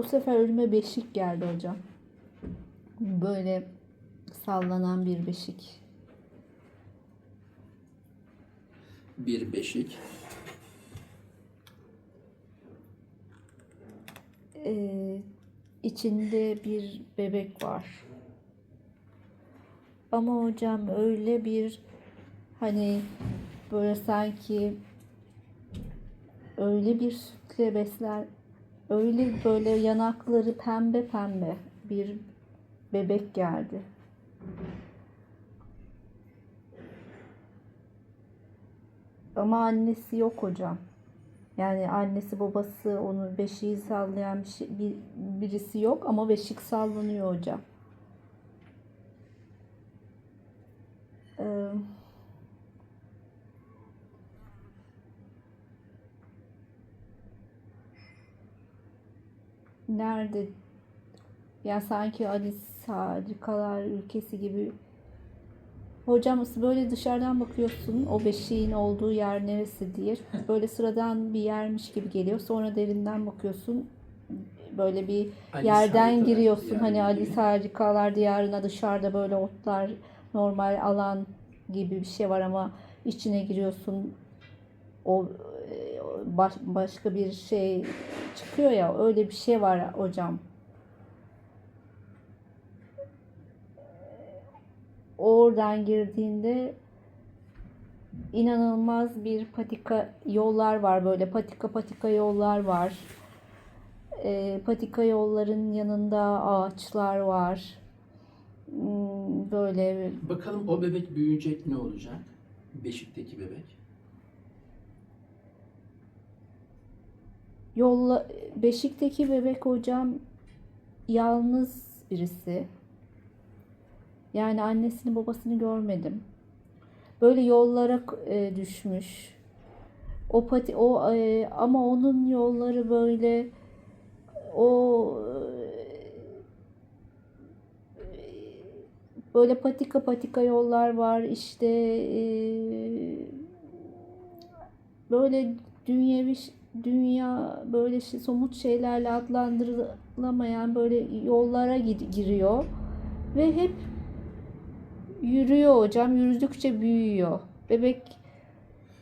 Bu sefer önüme beşik geldi hocam. Böyle sallanan bir beşik. Bir beşik. Ee, içinde bir bebek var. Ama hocam öyle bir hani böyle sanki öyle bir sütle besler öyle böyle yanakları pembe pembe bir bebek geldi. Ama annesi yok hocam. Yani annesi babası onu beşiği sallayan bir şey- bir, birisi yok ama beşik sallanıyor hocam. Ee, nerede? Ya sanki Alice Harikalar ülkesi gibi Hocam böyle dışarıdan bakıyorsun o beşiğin olduğu yer neresi diye. Böyle sıradan bir yermiş gibi geliyor. Sonra derinden bakıyorsun böyle bir Alice yerden giriyorsun. Diyarı Hani. Alice Harikalar Diyarı'na dışarıda böyle otlar normal alan gibi bir şey var ama içine giriyorsun o baş- başka bir şey çıkıyor ya öyle bir şey var hocam. oradan girdiğinde inanılmaz bir patika yollar var böyle patika patika yollar var. Ee, patika yolların yanında ağaçlar var. Hmm, Böyle Bakalım o bebek büyüyecek ne olacak? Beşikteki bebek. Yolla Beşik'teki bebek hocam yalnız birisi. Yani annesini babasını görmedim. Böyle yollara e, düşmüş. O pati o e, ama onun yolları böyle o e, böyle patika patika yollar var işte e, böyle dünyevi dünya böyle şey, somut şeylerle adlandırılamayan böyle yollara gir- giriyor ve hep yürüyor hocam. Yürüdükçe büyüyor. Bebek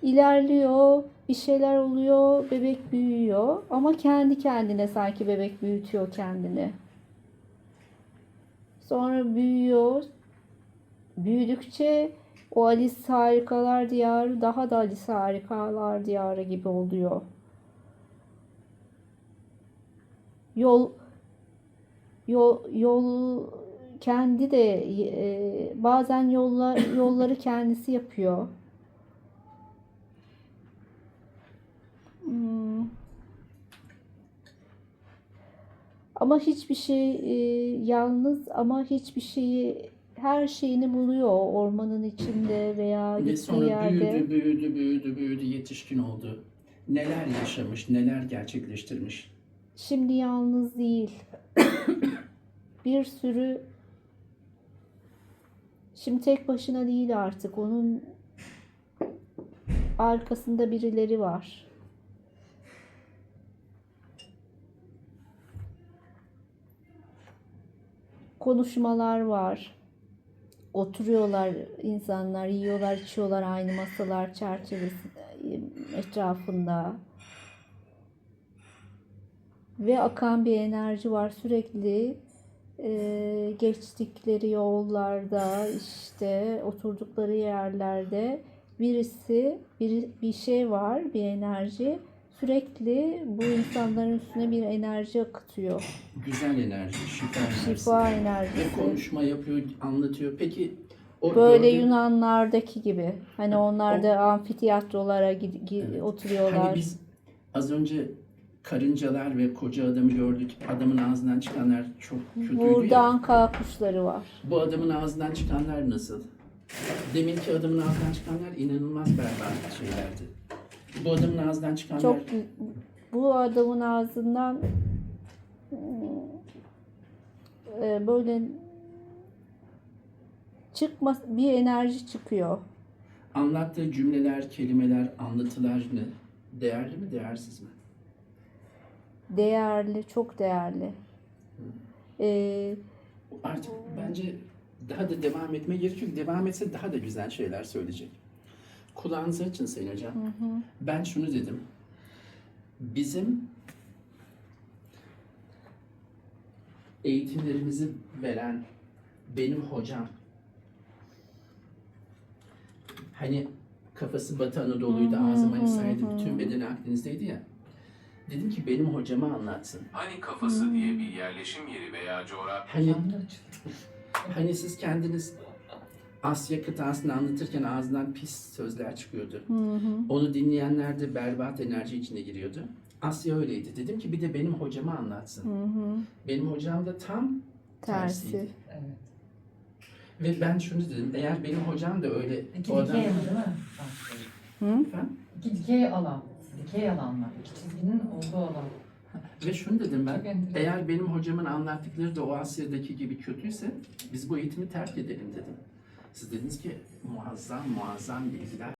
ilerliyor, bir şeyler oluyor, bebek büyüyor ama kendi kendine sanki bebek büyütüyor kendini. Sonra büyüyor. Büyüdükçe o Alice Harikalar Diyarı daha da Alice Harikalar Diyarı gibi oluyor. Yol yol yol kendi de e, bazen yolla, yolları kendisi yapıyor. Hmm. Ama hiçbir şey e, yalnız ama hiçbir şeyi her şeyini buluyor ormanın içinde veya Ve gittiği sonra yerde. büyüdü, büyüdü, büyüdü, büyüdü, yetişkin oldu. Neler yaşamış, neler gerçekleştirmiş. Şimdi yalnız değil. Bir sürü şimdi tek başına değil artık. Onun arkasında birileri var. Konuşmalar var. Oturuyorlar insanlar, yiyorlar, içiyorlar aynı masalar çerçevesi etrafında ve akan bir enerji var sürekli e, geçtikleri yollarda işte oturdukları yerlerde birisi bir, bir şey var bir enerji sürekli bu insanların üstüne bir enerji akıtıyor Güzel enerji, şifa enerjisi. şifa Ve enerjisi konuşma yapıyor, anlatıyor. Peki o böyle gördüğün- Yunanlardaki gibi hani onlar da amfiteyatrolara gid- gi- Evet. oturuyorlar Hani biz az önce karıncalar ve koca adamı gördük. Adamın ağzından çıkanlar çok kötüydü ya. buradan K kuşları var Bu adamın ağzından çıkanlar nasıl? Deminki adamın ağzından çıkanlar inanılmaz berbat şeylerdi. Bu adamın ağzından çıkanlar Çok bu adamın ağzından e, böyle çıkma bir enerji çıkıyor. anlattığı cümleler, kelimeler, anlatılar ne? Değerli mi, değersiz mi? Değerli, çok değerli. Ee, Artık bence daha da devam etme gerekiyor. Devam etse daha da güzel şeyler söyleyecek. Kulağınızı açın Sayın Hocam. Ben şunu dedim. Bizim eğitimlerimizi veren benim hocam hani kafası Batı Anadolu'ydu, ağzı Manisa'ydı, bütün bedeni Akdeniz'deydi ya. Dedim ki benim hocama anlatsın. Hani kafası diye bir yerleşim yeri veya coğrafya Hani Hani siz kendiniz Asya kıtasını anlatırken ağzından pis sözler çıkıyordu. Onu dinleyenler de berbat enerji içine giriyordu. Asya öyleydi. Dedim ki bir de benim hocama anlatsın. Benim hocam da tam tersi. tersiydi. Evet. Ve ben şunu dedim. Eğer benim hocam da öyle İki o adam... dikey ama değil mi? Bak, Efendim? İki dikey alan. Dikey alanlar. İki çizginin olduğu alan. Ve şunu dedim ben. Eğer benim hocamın anlattıkları da o Asya'daki gibi kötüyse biz bu eğitimi terk edelim dedim. Siz dediniz ki muazzam muazzam bilgiler